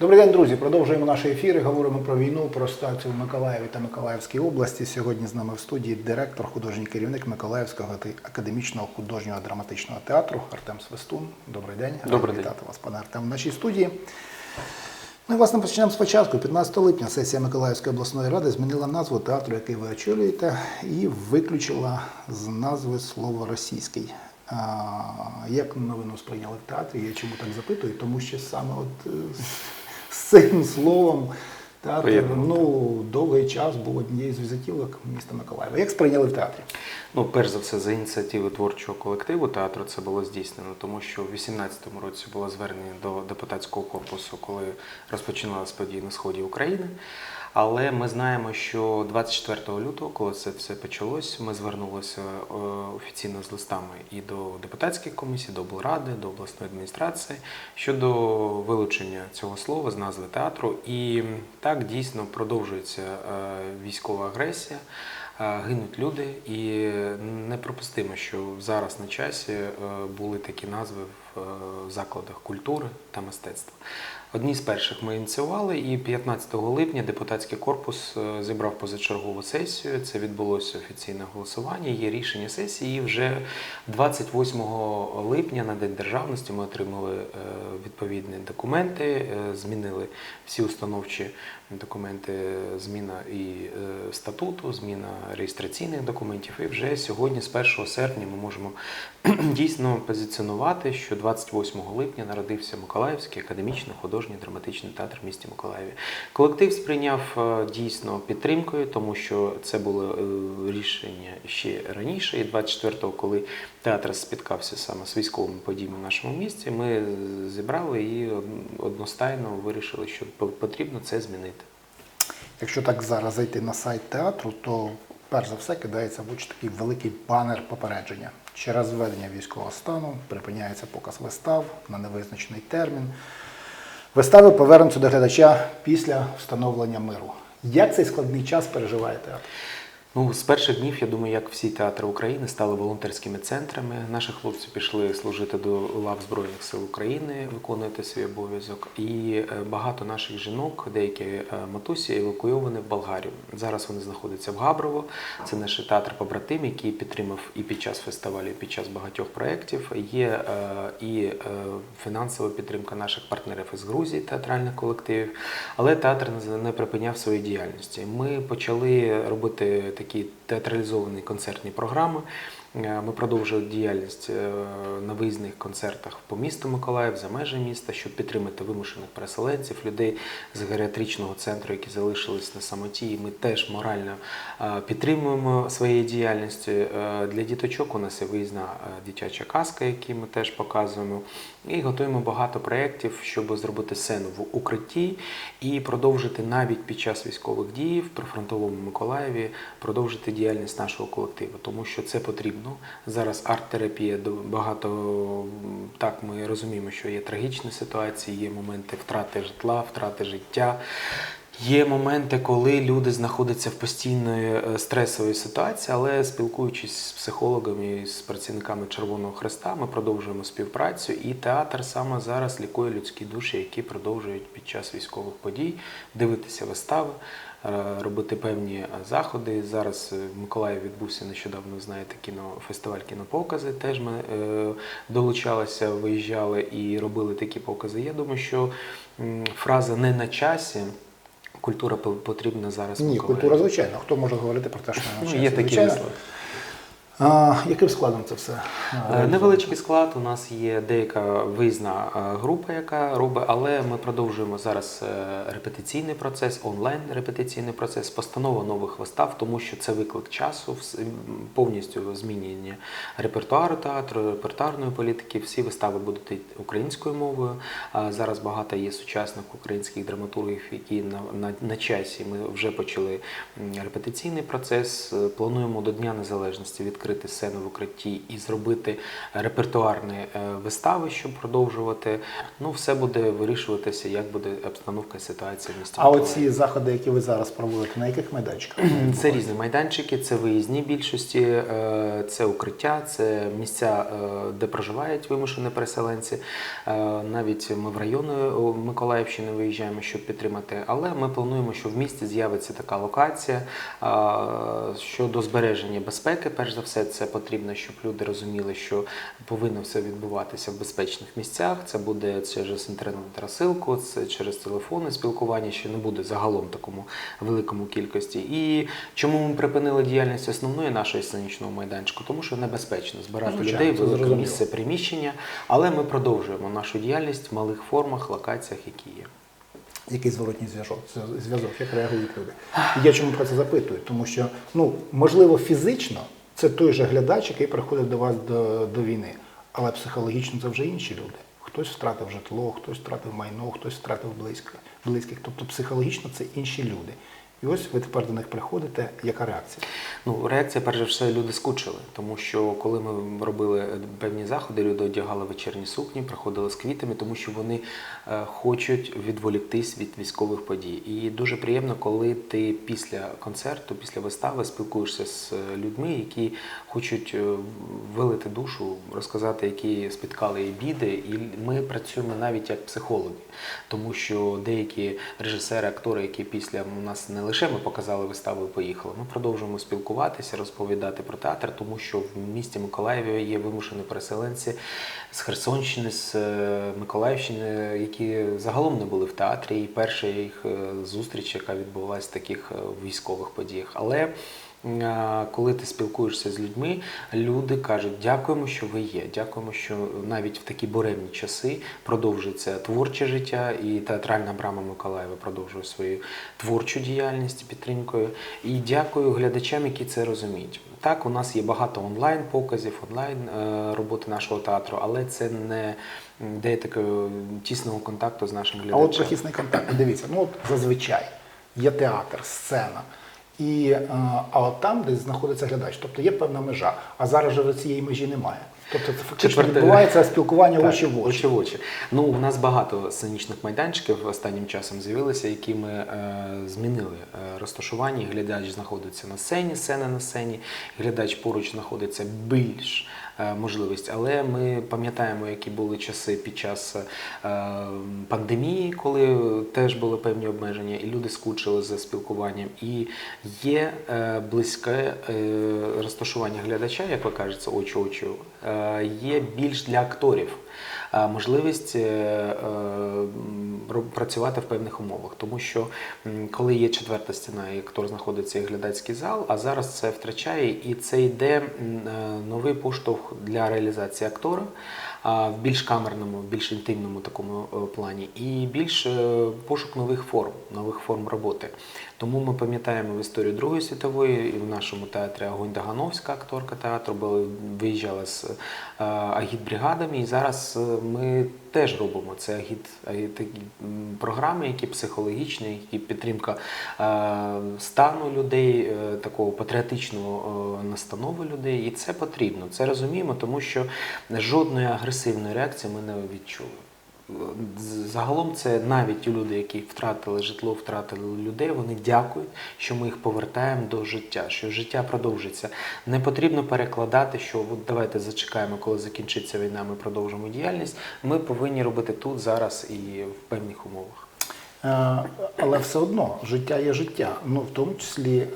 Добрий день, друзі. Продовжуємо наші ефіри. Говоримо про війну, про ситуацію в Миколаєві та Миколаївській області. Сьогодні з нами в студії директор, художній керівник Миколаївського академічного художнього драматичного театру Артем Свистун. Добрий день. Добрий день. вітати вас, пане Артем, в нашій студії. Ну і власне почнемо спочатку. 15 липня сесія Миколаївської обласної ради змінила назву театру, який ви очолюєте, і виключила з назви слово російський. Як новину сприйняли в театрі? Я чому так запитую? Тому що саме от е, з цим словом театр Поєднано. ну, довгий час був однією з візитівок міста Миколаєва. Як сприйняли в театрі? Ну, перш за все, за ініціативи творчого колективу театру це було здійснено, тому що в 2018 році було звернення до депутатського корпусу, коли розпочиналась події на сході України. Але ми знаємо, що 24 лютого, коли це все почалось, ми звернулися е, офіційно з листами і до депутатських комісій, до облради, до обласної адміністрації щодо вилучення цього слова з назви театру. І так дійсно продовжується е, військова агресія. Е, Гинуть люди, і неприпустимо, що зараз на часі були такі назви в закладах культури та мистецтва. Одні з перших ми ініціювали, і 15 липня депутатський корпус е, зібрав позачергову сесію. Це відбулося офіційне голосування. Є рішення сесії. І вже 28 липня на День державності ми отримали е, відповідні документи, е, змінили всі установчі документи, зміна і статуту, зміна реєстраційних документів. І вже сьогодні, з 1 серпня, ми можемо дійсно позиціонувати, що 28 липня народився Миколаївський академічний художній драматичний театр в місті Миколаєві. Колектив сприйняв е, дійсно підтримкою, тому що це було е, рішення ще раніше. І 24-го, коли театр спіткався саме з військовими подіями в нашому місті, ми зібрали і одностайно вирішили, що потрібно це змінити. Якщо так зараз зайти на сайт театру, то перш за все кидається в очі такий великий банер попередження. Через введення військового стану припиняється показ вистав на невизначений термін. Вистави повернуться до глядача після встановлення миру. Як цей складний час переживає театр? Ну, з перших днів, я думаю, як всі театри України стали волонтерськими центрами. Наші хлопці пішли служити до лав Збройних сил України, виконувати свій обов'язок. І е, багато наших жінок, деякі е, матусі, евакуйовані в Болгарію. Зараз вони знаходяться в Габрово. Це наш театр побратим, який підтримав і під час фестивалю, і під час багатьох проєктів. Є е, і фінансова підтримка наших партнерів із Грузії, театральних колективів. Але театр не припиняв своєї діяльності. Ми почали робити такі театралізовані концертні програми. Е, Ми продовжили діяльність е, на виїзних концертах по місту Миколаїв за межі міста, щоб підтримати вимушених переселенців, людей з геріатричного центру, які залишились на самоті. І ми теж морально е, підтримуємо своєю діяльністю. Для діточок у нас є виїзна дитяча казка, яку ми теж показуємо. І готуємо багато проєктів, щоб зробити сцену в укритті і продовжити навіть під час військових дій в прифронтовому Миколаєві продовжити діяльність нашого колективу, тому що це потрібно. Зараз арт-терапія багато так. Ми розуміємо, що є трагічні ситуації, є моменти втрати житла, втрати життя. Є моменти, коли люди знаходяться в постійної е, стресовій ситуації, але спілкуючись з психологами з працівниками Червоного Хреста, ми продовжуємо співпрацю. І театр саме зараз лікує людські душі, які продовжують під час військових подій дивитися вистави, робити певні е, заходи. Зараз е, в Миколаєві відбувся нещодавно, знаєте, кінофестиваль кінопокази. Теж ми е, долучалися, виїжджали і робили такі покази. Я думаю, що фраза не на часі. Культура по- потрібна зараз. Ні, Миколаєві. культура звичайно. Хто може говорити про те, що не Ну, є такі Звичайно. Яким складом це все? Е? Невеличкий склад. У нас є деяка виїзна е, група, яка робить, але ми продовжуємо зараз е, репетиційний процес, онлайн репетиційний процес, постанова нових вистав, тому що це виклик часу, повністю змінення репертуару театру, репертуарної політики. Всі вистави будуть українською мовою. Зараз багато є сучасних українських драматургів, які на, на, на часі. Ми вже почали репетиційний процес. Плануємо до Дня Незалежності відкрити відкрити сцену в укритті і зробити репертуарні е, вистави, щоб продовжувати. Ну, все буде вирішуватися, як буде обстановка і ситуація в місті. А оці заходи, які ви зараз проводите, на яких майданчиках? Це різні майданчики, це виїзні більшості, е, це укриття, це місця, е, де проживають вимушені переселенці. Навіть ми в райони Миколаївщини виїжджаємо, щоб підтримати. Але ми плануємо, що в місті з'явиться така локація щодо збереження безпеки. Перш за все, це потрібно, щоб люди розуміли, що повинно все відбуватися в безпечних місцях. Це буде через інтернет-розсилку, це через телефони спілкування, що не буде загалом такому великому кількості. І чому ми припинили діяльність основної нашої сценічного майданчику? Тому що небезпечно збирати Звичайно, людей, велике зрозуміло. місце приміщення, але ми продовжуємо нашу діяльність в малих формах, локаціях, які є. Який зворотній зв'язок? зв'язок, як реагують люди? Я чому про це запитую? Тому що, ну, можливо, фізично це той же глядач, який приходить до вас до, до війни, але психологічно це вже інші люди. Хтось втратив житло, хтось втратив майно, хтось втратив близьких. Тобто психологічно це інші люди. І ось ви тепер до них приходите. Яка реакція? Ну, реакція, перш за все, люди скучили, тому що коли ми робили певні заходи, люди одягали вечірні сукні, приходили з квітами, тому що вони е, хочуть відволіктись від військових подій. І дуже приємно, коли ти після концерту, після вистави спілкуєшся з е, людьми, які хочуть е, вилити душу, розказати, які спіткали і біди. І ми працюємо навіть як психологи, тому що деякі режисери, актори, які після у нас не лише ми показали виставу і поїхали, ми продовжуємо спілкуватися, розповідати про театр, тому що в місті Миколаєві є вимушені переселенці з Херсонщини, з е, Миколаївщини, які загалом не були в театрі. І перша їх е, зустріч, яка відбувалася в таких е, військових подіях. Але коли ти спілкуєшся з людьми, люди кажуть, дякуємо, що ви є. Дякуємо, що навіть в такі буремні часи продовжується творче життя, і театральна брама Миколаєва продовжує свою творчу діяльність підтримкою. І дякую глядачам, які це розуміють. Так, у нас є багато онлайн показів, онлайн е, роботи нашого театру, але це не дає такого тісного контакту з нашим А глядачем. от прихисний контакт, дивіться, ну от зазвичай є театр, сцена. І, е, а от там, де знаходиться глядач, тобто є певна межа, а зараз же цієї межі немає. Тобто це фактично Четверте- відбувається спілкування Так, очі в очі. очі в очі. Ну, у нас багато сценічних майданчиків останнім часом з'явилися, які ми е, змінили е, розташування. Глядач знаходиться на сцені, сцена на сцені, глядач поруч знаходиться більш можливість. Але ми пам'ятаємо, які були часи під час е, пандемії, коли теж були певні обмеження, і люди скучили за спілкуванням. І є е, близьке е, розташування глядача, як ви кажете, очі очі, е, є більш для акторів. е, Можливість е, е, працювати в певних умовах, тому що коли є четверта стіна, і актор знаходиться і глядацький зал, а зараз це втрачає, і це йде е, новий поштовх для реалізації актора в більш камерному, більш інтимному такому е, плані, і більш е, пошук нових форм, нових форм роботи. Тому ми пам'ятаємо в історію Другої світової і в нашому театрі Агонь Дагановська, акторка театру, виїжджала з е, агітбригадами, і зараз ми теж робимо це агіт, агіт програми, які психологічні, які підтримка стану людей, такого патріотичного настанови людей. І це потрібно. Це розуміємо, тому що жодної агресивної реакції ми не відчули. Загалом це навіть люди, які втратили житло, втратили людей, вони дякують, що ми їх повертаємо до життя, що життя продовжиться. Не потрібно перекладати, що от давайте зачекаємо, коли закінчиться війна, ми продовжимо діяльність. Ми повинні робити тут, зараз і в певних умовах. Е, Але все одно життя є життя. Ну, в тому числі е,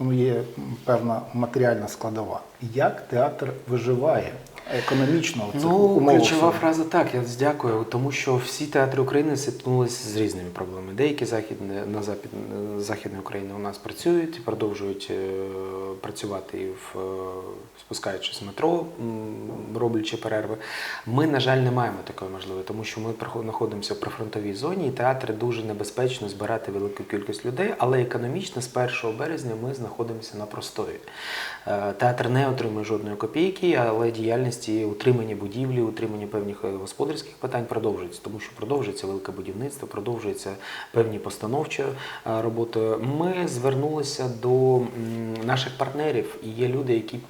ну, є певна матеріальна складова. Як театр виживає економічно в цих Ну, умовах? ключова фраза так, я дякую, тому що всі театри України зіткнулися з різними проблемами. Деякі західні на захід, західної України у нас працюють і продовжують е, працювати і в е, спускаючись з метро, роблячи перерви. Ми, на жаль, не маємо такої можливості, тому що ми знаходимося в прифронтовій зоні, і театри дуже небезпечно збирати велику кількість людей, але економічно з 1 березня ми знаходимося на простої. Е, Театр не отримує жодної копійки, але діяльність діяльності, утримання будівлі, утримання певних е, господарських питань продовжується, тому що продовжується велике будівництво, продовжується певні постановчі е, роботи. Ми звернулися до наших партнерів, і є люди, які е,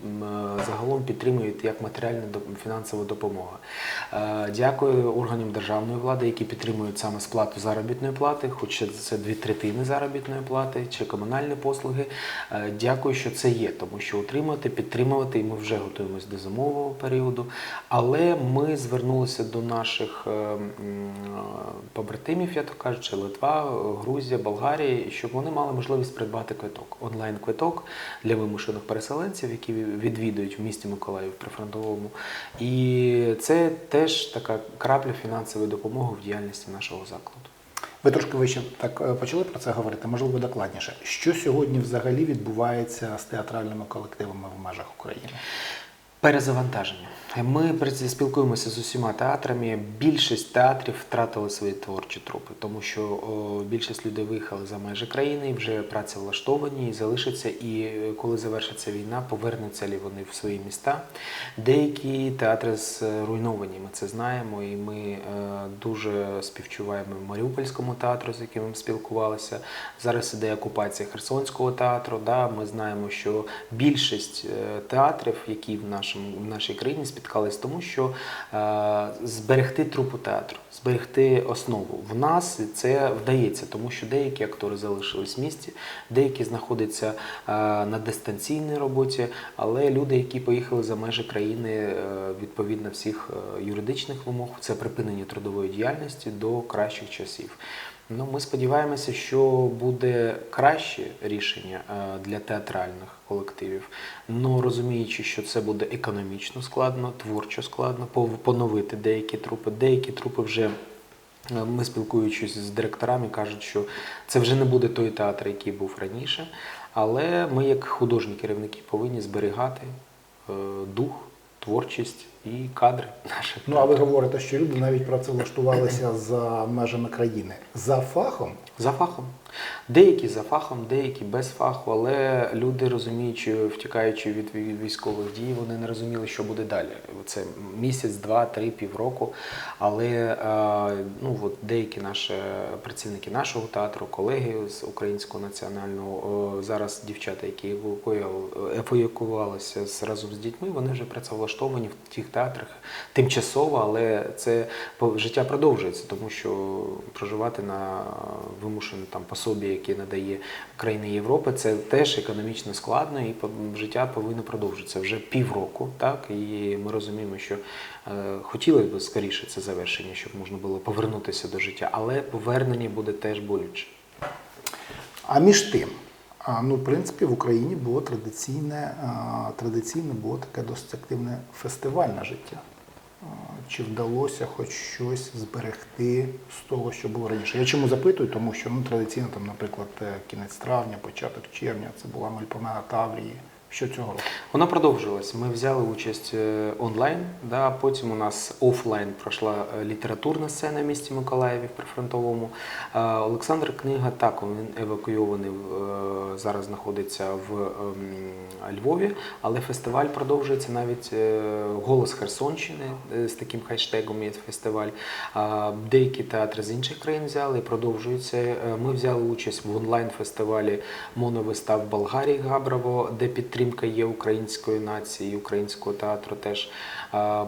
загалом підтримують як матеріальну фінансову допомогу. Дякую органам державної влади, які підтримують саме сплату заробітної плати, хоч це дві третини заробітної плати чи комунальні послуги. Дякую, що це є, тому що утримувати, підтримувати, і ми вже готуємось до зимового періоду. Але ми звернулися до наших е, е, побратимів, я то кажучи, Литва, Грузія, Болгарія, щоб вони мали можливість придбати квиток, онлайн-квиток для вимушених переселенців, які відвідують в місті Миколаїв прифронтовому. І це теж така крапля фінансової допомоги в діяльності нашого закладу. Ви трошки вище так е, почали про це говорити, можливо, докладніше. Що сьогодні взагалі відбувається з театральними колективами в межах України? Перезавантаження. Ми спілкуємося з усіма театрами. Більшість театрів втратили свої творчі трупи, тому що о, більшість людей виїхали за межі країни, вже працевлаштовані і залишаться. І е, коли завершиться війна, повернуться ли вони в свої міста. Деякі театри зруйновані, ми це знаємо, і ми е, дуже співчуваємо Маріупольському театру, з яким ми спілкувалися. Зараз іде окупація Херсонського театру. Да, ми знаємо, що більшість е, театрів, які в нашому в нашій країні спіткались, тому що е, зберегти трупу театру, зберегти основу. В нас це вдається, тому що деякі актори залишились в місті, деякі знаходяться е, на дистанційній роботі, але люди, які поїхали за межі країни, е, відповідно всіх е, юридичних вимог, це припинення трудової діяльності до кращих часів. Ну, ми сподіваємося, що буде краще рішення е, для театральних колективів. Ну розуміючи, що це буде економічно складно, творчо складно, поновити деякі трупи. Деякі трупи вже. е, Ми спілкуючись з директорами, кажуть, що це вже не буде той театр, який був раніше. Але ми, як художні керівники, повинні зберігати е, дух, творчість і кадри наших. Ну а ви говорите, що люди навіть працевлаштувалися за межами країни за фахом. За фахом. Деякі за фахом, деякі без фаху, але люди, розуміючи, втікаючи від вій- військових дій, вони не розуміли, що буде далі. Це місяць, два, три, півроку. Але е, ну, от деякі наші працівники нашого театру, колеги з Українського національного, зараз дівчата, які евакуювали- евакуювалися разом з дітьми, вони вже працевлаштовані в тих театрах тимчасово, але це життя продовжується, тому що проживати на вимушене там пособі, яке надає країни Європи, це теж економічно складно, і життя повинно продовжитися вже півроку. Так і ми розуміємо, що е, хотілося б скоріше це завершення, щоб можна було повернутися до життя, але повернення буде теж болюче. А між тим, ну, в принципі, в Україні було традиційне, традиційне було таке досить активне фестивальне життя. Чи вдалося хоч щось зберегти з того, що було раніше? Я чому запитую? Тому що ну, традиційно, там, наприклад, е, кінець травня, початок червня, це була Мельпомена Таврії. Що цього року? Вона продовжилась. Ми взяли участь е, онлайн. Да, потім у нас офлайн пройшла е, літературна сцена в місті Миколаєві в прифронтовому. Олександр Книга так він евакуйований е, зараз знаходиться в ем, Львові, але фестиваль продовжується навіть голос Херсонщини з таким хештегом є фестиваль. Деякі театри з інших країн взяли і продовжуються. Ми взяли участь в онлайн-фестивалі моновистав Болгарії Габрово, де підтримка є української нації, українського театру теж.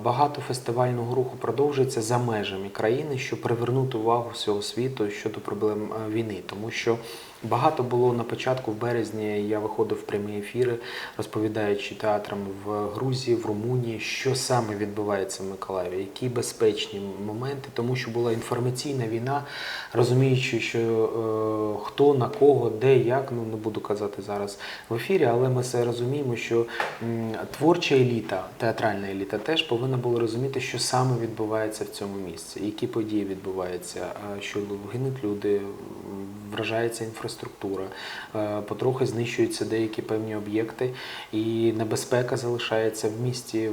Багато фестивального руху продовжується за межами країни, щоб привернути увагу всього світу щодо проблем е, війни, тому що багато було на початку в березні. Я виходив в прямі ефіри, розповідаючи театрам в Грузії, в Румунії, що саме відбувається в Миколаєві, які безпечні моменти, тому що була інформаційна війна, розуміючи, що е, хто на кого, де, як, ну не буду казати зараз в ефірі, але ми все розуміємо, що м, творча еліта, театральна еліта теж повинна була розуміти, що саме відбувається в цьому місці, які події відбуваються, що гинуть люди, вражається інфраструктура. Інфраструктура, е, потрохи знищуються деякі певні об'єкти, і небезпека залишається в місті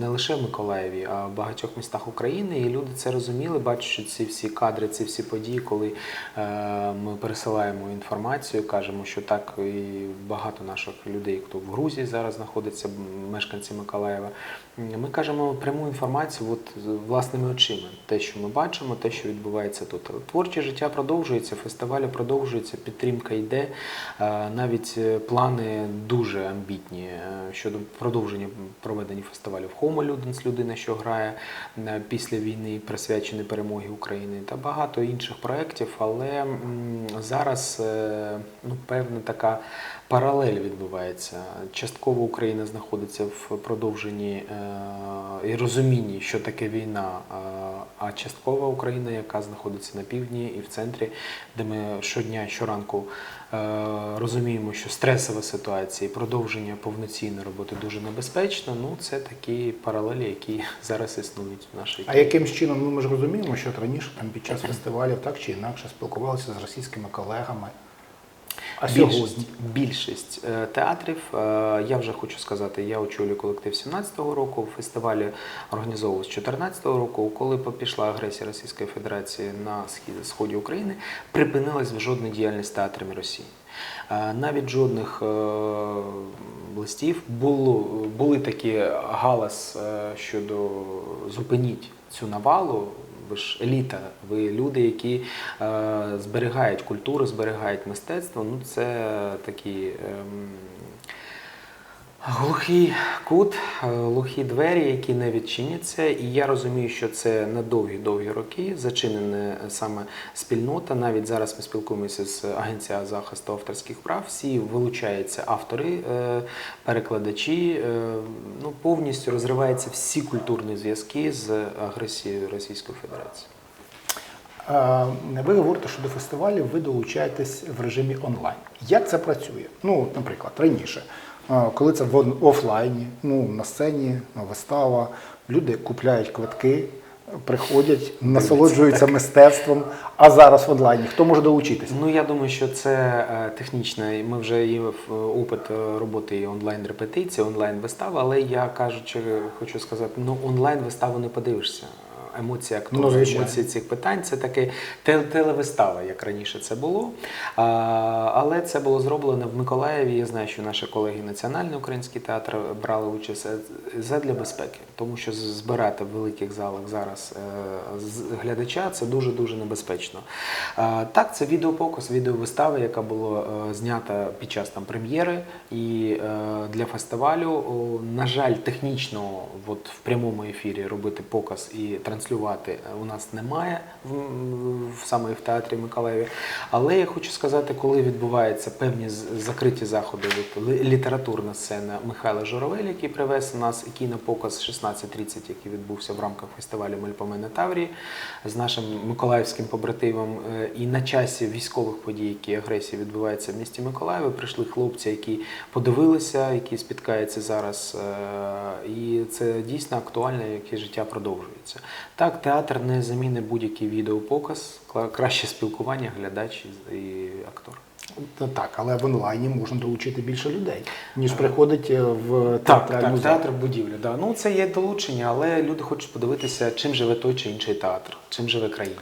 не лише в Миколаєві, а в багатьох містах України. І люди це розуміли, бачачи ці всі кадри, ці всі події, коли е, ми пересилаємо інформацію, кажемо, що так і багато наших людей, хто в Грузії зараз знаходиться, мешканці Миколаєва. Ми кажемо пряму інформацію от, власними очима. Те, що ми бачимо, те, що відбувається тут. Творче життя продовжується, фестивалі продовжуються, підтримка йде. Е, Навіть е, плани дуже амбітні е, щодо продовження проведення фестивалів Homo Ludens, людина, що грає після війни, присвячений перемогі України, та багато інших проєктів. Але зараз ну, певна така паралель відбувається. Частково Україна знаходиться в продовженні е, і розумінні, що таке війна, е, а часткова Україна, яка знаходиться на півдні і в центрі, де ми щодня, щоранку е, розуміємо, що стресова ситуація і продовження повноцінної роботи дуже небезпечно. Ну, це такі паралелі, які зараз існують в нашій А яким чином ну, ми ж розуміємо, що раніше там під час фестивалів так чи інакше спілкувалися з російськими колегами. А сьогодні? Більшість, більшість е, театрів, е, я вже хочу сказати, я очолюю колектив 17-го року, фестивалі організовував з 14-го року, коли пішла агресія Російської Федерації на сході України, припинилась жодна діяльність театрами Росії. Е, Навіть жодних е, листів було, були такі галас е, щодо зупиніть цю навалу. Ви ж еліта, ви люди, які е, зберігають культуру, зберігають мистецтво. Ну це такі ем, глухий кут, е, глухі двері, які не відчиняться. І я розумію, що це на довгі-довгі роки зачинена саме спільнота. Навіть зараз ми спілкуємося з Агенцією захисту авторських прав. Всі вилучаються автори, е, перекладачі. е, Ну повністю розриваються всі культурні зв'язки з агресією Російської Федерації. Е, ви говорите, що до фестивалів ви долучаєтесь в режимі онлайн. Як це працює? Ну, наприклад, раніше, е, коли це в офлайні, ну, на сцені, вистава, люди купляють квитки, приходять, насолоджуються мистецтвом, а зараз в онлайні. Хто може долучитися? Ну я думаю, що це е, технічно. Ми вже є в- опит е, роботи онлайн репетиції, онлайн вистави, але я кажучи, хочу сказати, ну онлайн виставу не подивишся. Емоції Ну, актора, емоції цих питань це таке те- телевистава, як раніше це було. А, але це було зроблено в Миколаєві. Я знаю, що наші колеги Національний український театр брали участь е, задля безпеки, тому що збирати в великих залах зараз е, глядача це дуже дуже небезпечно. А, Так, це відеопоказ, відеовистава, яка була е, знята під час там прем'єри і для фестивалю. На жаль, технічно, от в прямому ефірі робити показ і транслювати е, у нас немає в, саме в театрі Миколаєві. Але я хочу сказати, коли відбуваються певні закриті заходи, ли- літературна сцена Михайла Журавель, який привез нас кінопоказ 16.30, який відбувся в рамках фестивалю Мельпомена Таврії з нашим миколаївським побратимом. Е, І на часі військових подій, які агресії відбуваються в місті Миколаєві, прийшли хлопці, які подивилися, які спіткаються зараз. е, І це дійсно актуально, яке життя продовжується. Так, театр не замінить будь-який відеопоказ, краще спілкування, глядач і- актор. Так, але в онлайні можна долучити більше людей, ніж приходить е, в Так, театральну так, театр будівлі. Да. Ну це є долучення, але люди хочуть подивитися, чим живе той чи інший театр, чим живе країна.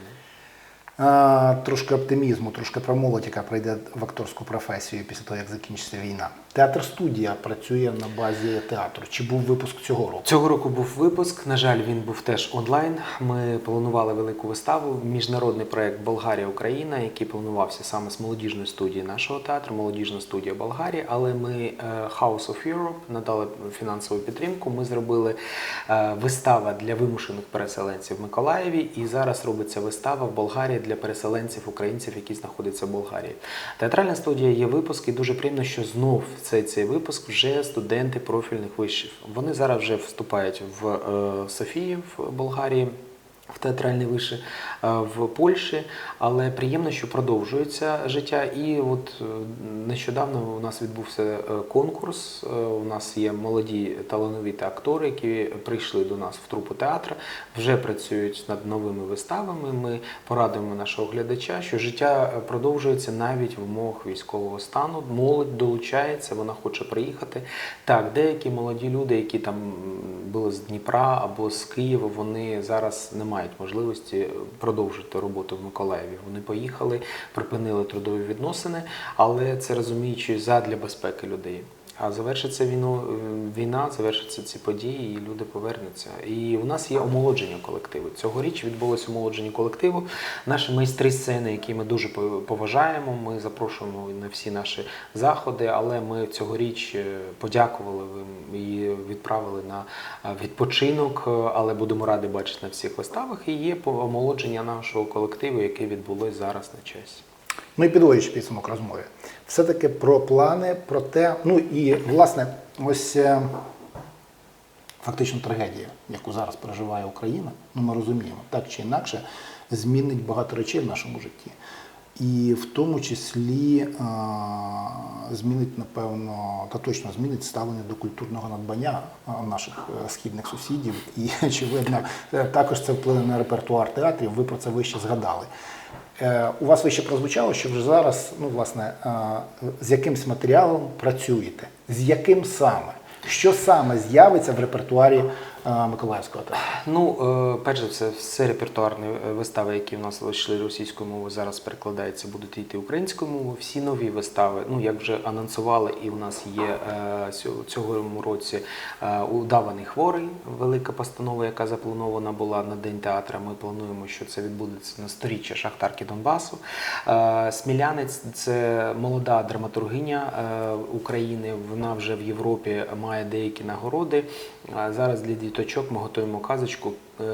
А, трошки оптимізму, трошки про молодь, яка прийде в акторську професію після того, як закінчиться війна. Театр студія працює на базі театру. Чи був випуск цього року? Цього року був випуск. На жаль, він був теж онлайн. Ми планували велику виставу. Міжнародний проект Болгарія Україна, який планувався саме з молодіжної студії нашого театру, молодіжна студія Болгарії. Але ми е, House of Europe надали фінансову підтримку. Ми зробили е, вистава для вимушених переселенців в Миколаєві, і зараз робиться вистава в Болгарії для переселенців українців, які знаходяться в Болгарії. Театральна студія є випуск, і дуже приємно, що знов цей, цей випуск вже студенти профільних вишів. Вони зараз вже вступають в е, Софії в Болгарії. В театральні виші е, в Польщі, але приємно, що продовжується життя. І от е, нещодавно у нас відбувся е, конкурс. Е, У нас є молоді талановиті актори, які прийшли до нас в трупу театру, вже працюють над новими виставами. Ми порадуємо нашого глядача, що життя продовжується навіть в умовах військового стану. Молодь долучається, вона хоче приїхати. Так, деякі молоді люди, які там були з Дніпра або з Києва, вони зараз не мають можливості продовжити роботу в Миколаєві. Вони поїхали, припинили трудові відносини, але це розуміючи задля безпеки людей. А завершиться війну, е, війна, завершаться ці події, і люди повернуться. І у нас є омолодження колективу. Цьогоріч відбулося омолодження колективу. Наші майстри сцени, які ми дуже по- поважаємо. Ми запрошуємо на всі наші заходи, але ми цьогоріч е, подякували і відправили на е, відпочинок. Але будемо раді бачити на всіх виставах. І є омолодження нашого колективу, яке відбулось зараз на часі. Ну і підводячи підсумок розмови, все-таки про плани, про те, ну і власне, ось е, фактично трагедія, яку зараз переживає Україна, ну ми розуміємо, так чи інакше, змінить багато речей в нашому житті. І в тому числі е, змінить, напевно, та точно змінить ставлення до культурного надбання е, наших східних сусідів. І, очевидно, також це вплине на репертуар театрів. Ви про це вище згадали. Е, У вас вище прозвучало, що вже зараз, ну, власне, е, з якимсь матеріалом працюєте. З яким саме? Що саме з'явиться в репертуарі Миколаївського театру? Ну, е, перш за все, все репертуарні е, вистави, які в нас йшли російською мовою, зараз перекладаються, будуть йти українською мовою. Всі нові вистави, ну як вже анонсували, і у нас є е, цього- році удаваний хворий, велика постанова, яка запланована була на День театра. Ми плануємо, що це відбудеться на сторіччя Шахтарки Донбасу. Смілянець це молода драматургиня України. Вона вже в Європі має деякі нагороди. Зараз для діточок ми готуємо казочку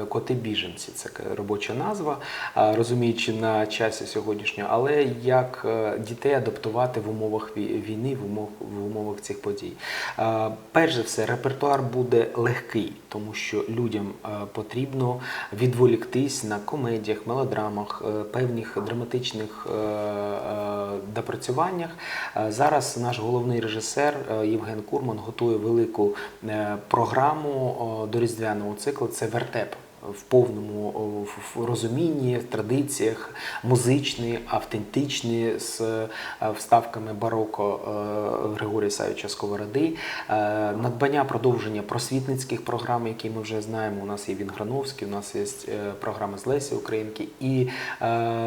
Коти біженці. Це робоча назва, розуміючи на часі сьогоднішнього, але як е, дітей адаптувати в умовах війни, в умовах, в умовах цих подій. Е, Перш за все, репертуар буде легкий, тому що людям е, потрібно відволіктись на комедіях, мелодрамах, е, певних драматичних е, е, допрацюваннях. Е, Зараз наш головний режисер е, Євген Курман готує велику е, програму до різдвяного циклу. Це вертеп. В повному розумінні, в традиціях, музичні, автентичні, з е, вставками бароко е, Григорія Савича Сковороди, Е, надбання продовження просвітницьких програм, які ми вже знаємо. У нас є Вінграновський, у нас є програми з Лесі Українки, і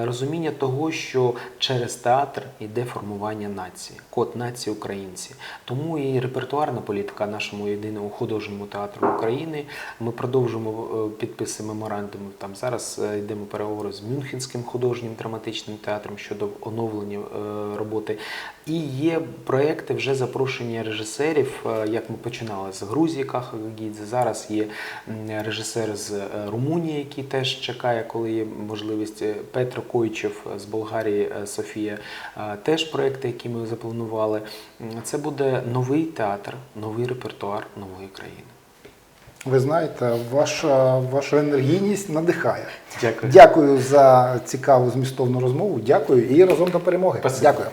розуміння того, що через театр йде формування нації, код нації українці. Тому і репертуарна політика нашому єдиному художньому театру України. Ми продовжуємо е, підписи меморандумів. Там зараз е, йдемо переговори з Мюнхенським художнім драматичним театром щодо оновлення е, роботи. І є проекти вже запрошення режисерів, е, як ми починали з Грузії Каха. Зараз є режисер з Румунії, який теж чекає, коли є можливість. Петро Койчев з Болгарії, Софія. Теж проекти, які ми запланували. Це буде новий театр, новий репертуар нової країни. Ви знаєте, ваша, ваша енергійність надихає. Дякую. Дякую за цікаву змістовну розмову. Дякую і разом до перемоги. Спасибо. Дякую.